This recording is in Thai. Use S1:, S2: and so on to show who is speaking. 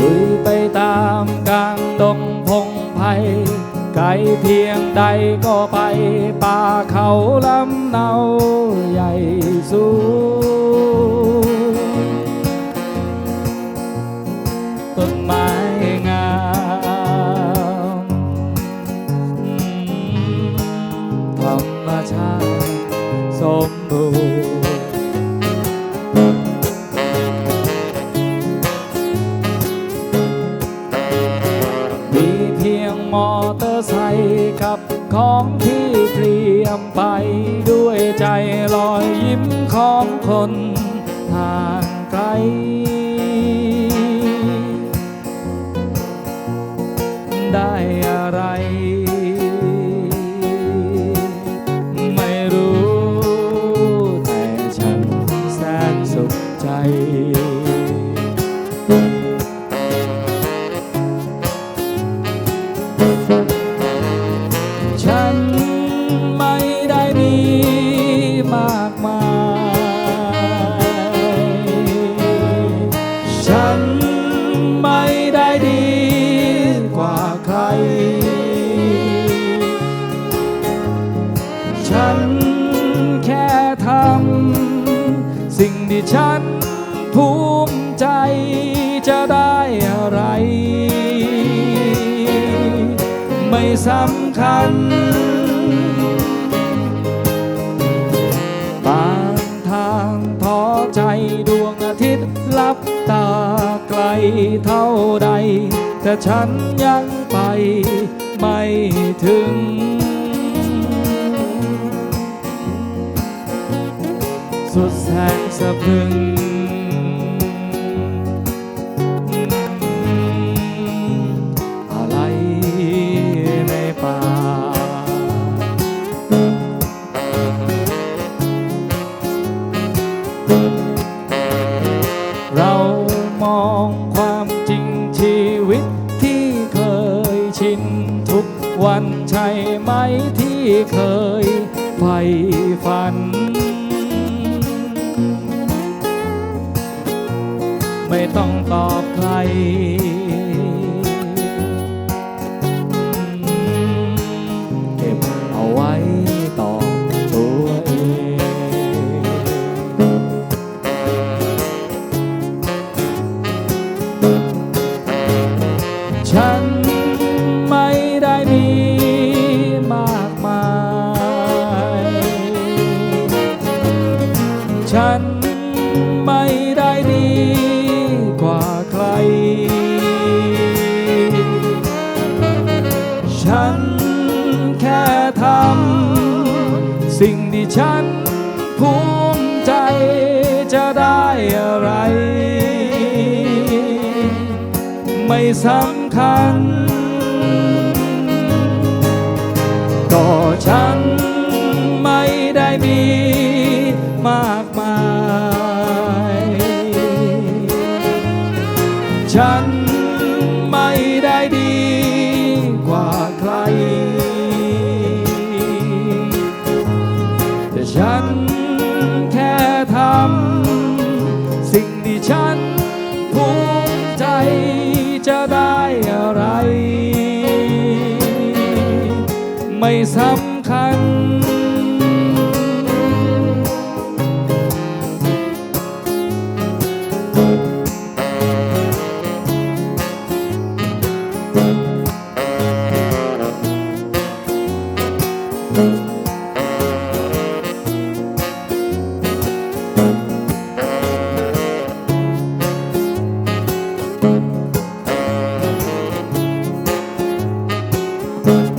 S1: ลุยไปตามกลางดงพงไผ่ไกลเพียงใดก็ไป ป่าเขาลำเนาใหญ่สูงต้นไม้งามธรรมชาติสมบูรณ์ ของที่เตรียมไปด้วยใจลอยยิ้มของคนห่างไกล ได้อะไร แค่ทำสิ่งที่ฉันภูมิใจจะได้อะไร ไม่สำคัญบางทางท้อใจดวงอาทิตย์ลับตาไกลเท่าใด แต่ฉันยังไปไม่ถึง สุดแสนสะพรึง อะไรในป่า เรามองความจริงชีวิตที่เคยชินทุกวันใช่ไหมที่เคยใฝ่ฝัน ต้องตอบใคร ฉันภูมิใจจะได้อะไร ไม่สำคัญ ก็ฉันไม่ได้มีมากมาย ฉัน แต่ฉันแค่ทำสิ่งที่ฉันภูมิใจจะได้อะไร ไม่สำคัญ
S2: thank you